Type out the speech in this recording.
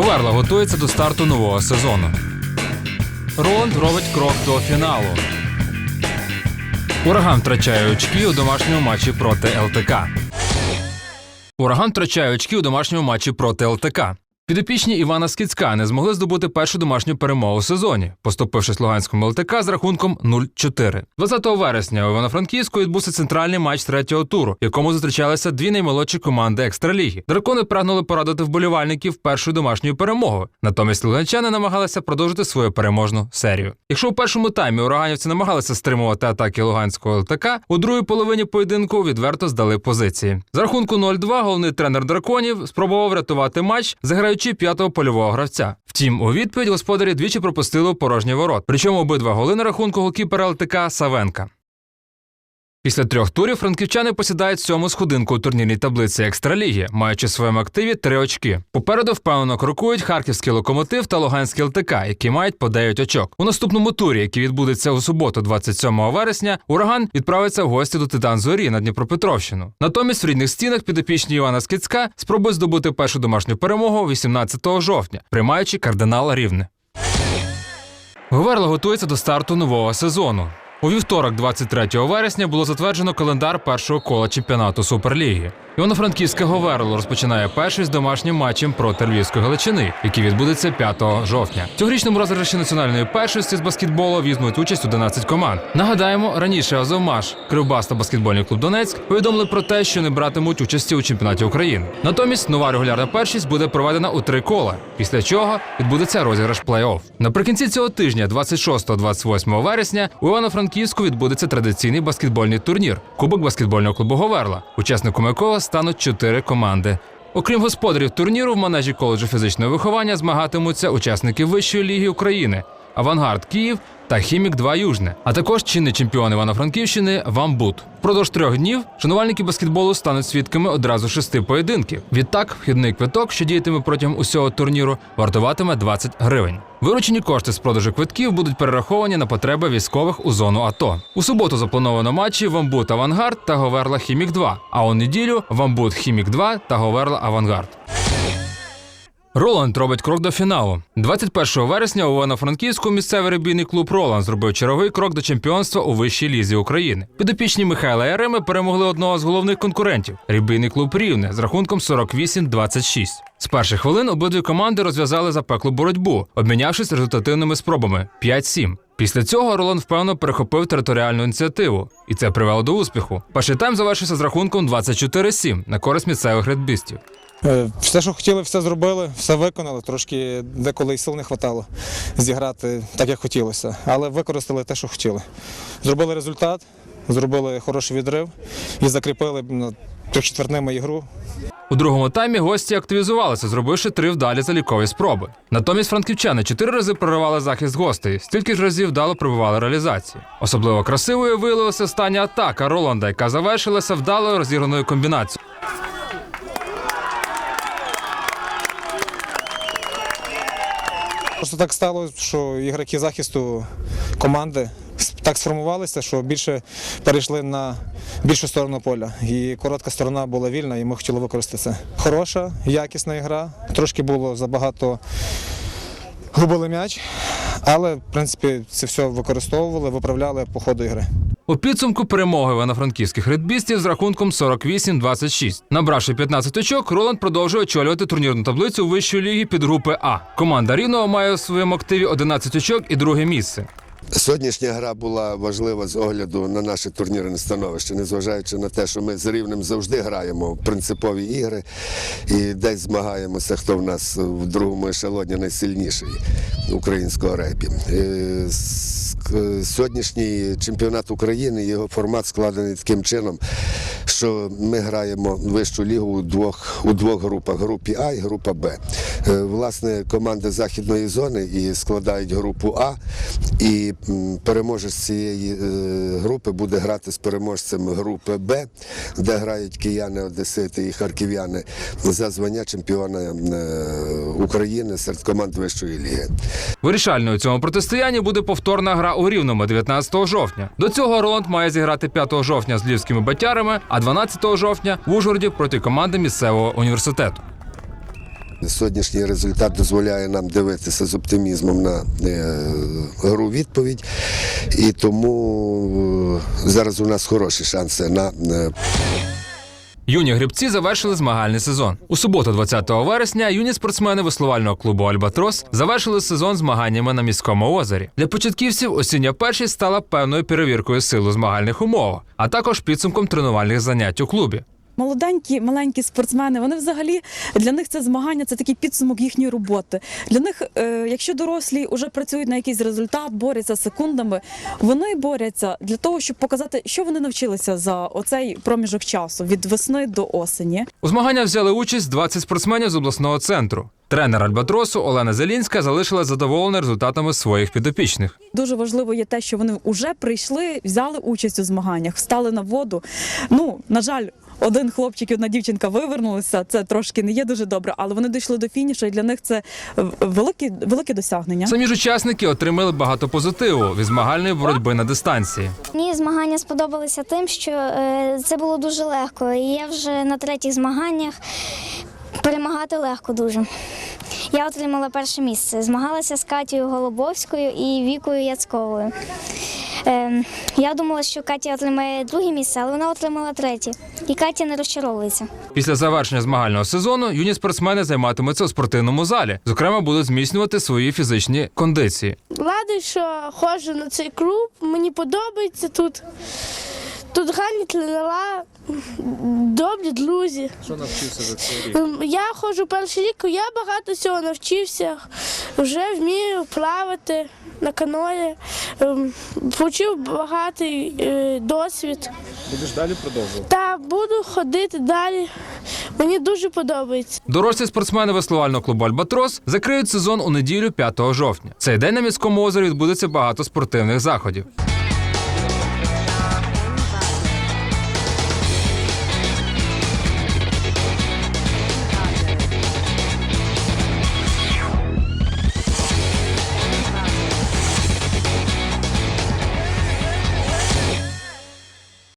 Говерла готується до старту нового сезону. Роланд робить крок до фіналу. Ураган втрачає очки у домашньому матчі проти ЛТК. Ураган втрачає очки у домашньому матчі проти ЛТК. Підопічні Івана Скіцька не змогли здобути першу домашню перемогу у сезоні, поступившись Луганському ЛТК з рахунком 0-4. 20 вересня у Івано-Франківську відбувся центральний матч третього туру, в якому зустрічалися дві наймолодші команди екстраліги. Дракони прагнули порадити вболівальників першою домашньою перемогою. Натомість луганчани намагалися продовжити свою переможну серію. Якщо у першому таймі ураганівці намагалися стримувати атаки Луганського ЛТК, у другій половині поєдинку відверто здали позиції. За рахунку 0-2 головний тренер драконів спробував врятувати матч, заграючи п'ятого польового гравця. Втім, у відповідь господарі двічі пропустили порожній ворот. Причому обидва голи на рахунку голкіпера ЛТК Савенка. Після трьох турів франківчани посідають сьому сходинку у турнірній таблиці екстраліги, маючи в своєму активі три очки. Попереду впевнено крокують харківський локомотив та Луганський ЛТК, які мають по 9 очок. У наступному турі, який відбудеться у суботу, 27 вересня, ураган відправиться в гості до Титан Зорі на Дніпропетровщину. Натомість в рідних стінах підопічні Івана Скицька спробують здобути першу домашню перемогу 18 жовтня, приймаючи кардинал Рівне. Говерла готується до старту нового сезону. У вівторок, 23 вересня, було затверджено календар першого кола чемпіонату Суперліги. Івано-Франківське Говерло розпочинає перший з домашнім матчем проти Львівської Галичини, який відбудеться 5 жовтня. В Цьогорічному розіграші національної першості з баскетболу візьмуть участь 11 команд. Нагадаємо, раніше Азовмаш, Кривбас та баскетбольний клуб Донецьк повідомили про те, що не братимуть участі у чемпіонаті України. Натомість нова регулярна першість буде проведена у три кола, після чого відбудеться розіграш плей-офф. Наприкінці цього тижня, 26-28 вересня, у Івано-Франківську відбудеться традиційний баскетбольний турнір Кубок баскетбольного клубу Говерла, учасником якого стануть чотири команди. Окрім господарів турніру, в манежі коледжу фізичного виховання змагатимуться учасники Вищої ліги України, Авангард Київ та Хімік 2 Южне, а також чинний чемпіон Івано-Франківщини Вамбут. Впродовж трьох днів шанувальники баскетболу стануть свідками одразу шести поєдинків. Відтак, вхідний квиток, що діятиме протягом усього турніру, вартуватиме 20 гривень. Виручені кошти з продажу квитків будуть перераховані на потреби військових у зону АТО. У суботу заплановано матчі Вамбут Авангард та Говерла Хімік 2, а у неділю Вамбут Хімік 2 та Говерла Авангард. Роланд робить крок до фіналу. 21 вересня у Івано-Франківську місцевий ребійний клуб Роланд зробив черговий крок до чемпіонства у вищій лізі України. Підопічні Михайла Яреми перемогли одного з головних конкурентів ребійний клуб Рівне з рахунком 48-26. З перших хвилин обидві команди розв'язали запеклу боротьбу, обмінявшись результативними спробами 5-7. Після цього Роланд впевнено перехопив територіальну ініціативу, і це привело до успіху. Перший тайм завершився з рахунком 24-7 на користь місцевих редбістів. Е, Все, що хотіли, все зробили, все виконали. Трошки деколи і сил не вистачало зіграти так, як хотілося. Але використали те, що хотіли. Зробили результат, зробили хороший відрив і закріпили на трьохчетвертними ігру. У другому таймі гості активізувалися, зробивши три вдалі залікові спроби. Натомість франківчани чотири рази проривали захист гостей, стільки ж разів вдало пробивали реалізації. Особливо красивою виявилася остання атака Роланда, яка завершилася вдалою розіграною комбінацією. Просто так стало, що ігроки захисту команди так сформувалися, що більше перейшли на більшу сторону поля. І коротка сторона була вільна, і ми хотіли використати це. Хороша, якісна гра. Трошки було забагато губили м'яч, але в принципі це все використовували, виправляли по ходу ігри. У підсумку перемоги івано-франківських редбістів з рахунком 48-26. Набравши 15 очок, Роланд продовжує очолювати турнірну таблицю вищої ліги під групи А. Команда Рівного має у своєму активі 11 очок і друге місце. Сьогоднішня гра була важлива з огляду на наше турнірне становище, незважаючи на те, що ми з рівнем завжди граємо в принципові ігри і десь змагаємося, хто в нас в другому ешелоні найсильніший українського репі. Е, Сьогоднішній чемпіонат України, його формат складений таким чином, що ми граємо вищу лігу у двох, у двох групах групі А і група Б. Е, Власне, команди західної зони і складають групу А, і переможець цієї е, групи буде грати з переможцем групи Б, де грають кияни, одесити і харків'яни за звання чемпіона е, України серед команд вищої ліги. Вирішальною цьому протистоянні буде повторна гра у Рівному 19 жовтня. До цього Роланд має зіграти 5 жовтня з львівськими батярами, а 12 жовтня в Ужгороді проти команди місцевого університету. Сьогоднішній результат дозволяє нам дивитися з оптимізмом на е, гру відповідь, і тому е, зараз у нас хороші шанси на е, Юні грибці завершили змагальний сезон. У суботу, 20 вересня, юні спортсмени веслувального клубу Альбатрос завершили сезон змаганнями на міському озері. Для початківців осіння першість стала певною перевіркою сил у змагальних умов, а також підсумком тренувальних занять у клубі. Молоденькі, маленькі спортсмени, вони взагалі для них це змагання, це такий підсумок їхньої роботи. Для них, е, якщо дорослі вже працюють на якийсь результат, борються секундами, вони борються для того, щоб показати, що вони навчилися за оцей проміжок часу від весни до осені. У змаганнях взяли участь 20 спортсменів з обласного центру. Тренер Альбатросу Олена Зелінська залишила задоволена результатами своїх підопічних. Дуже важливо є те, що вони вже прийшли, взяли участь у змаганнях, встали на воду. Ну, на жаль. Один хлопчик і одна дівчинка вивернулися. Це трошки не є дуже добре, але вони дійшли до фінішу, і для них це велике, велике досягнення. Самі ж учасники отримали багато позитиву від змагальної боротьби на дистанції. Мені змагання сподобалися тим, що е, це було дуже легко. І я вже на третіх змаганнях перемагати легко дуже. Я отримала перше місце. Змагалася з Катією Голубовською і Вікою Яцковою. Е, я думала, що Катя отримає друге місце, але вона отримала третє. І Катя не розчаровується. Після завершення змагального сезону юні спортсмени займатимуться у спортивному залі. Зокрема, будуть зміцнювати свої фізичні кондиції. Радий, що ходжу на цей клуб. Мені подобається тут. Тут гарні тренера, добрі друзі. Що навчився за цей рік? Я ходжу перший рік, я багато всього навчився. Вже вмію плавати на каної. Ем, Почув багатий е, досвід. Будеш далі продовжувати? Та буду ходити далі. Мені дуже подобається. Дорослі спортсмени веслувального клубу Альбатрос закриють сезон у неділю 5 жовтня. Цей день на міському озері відбудеться багато спортивних заходів.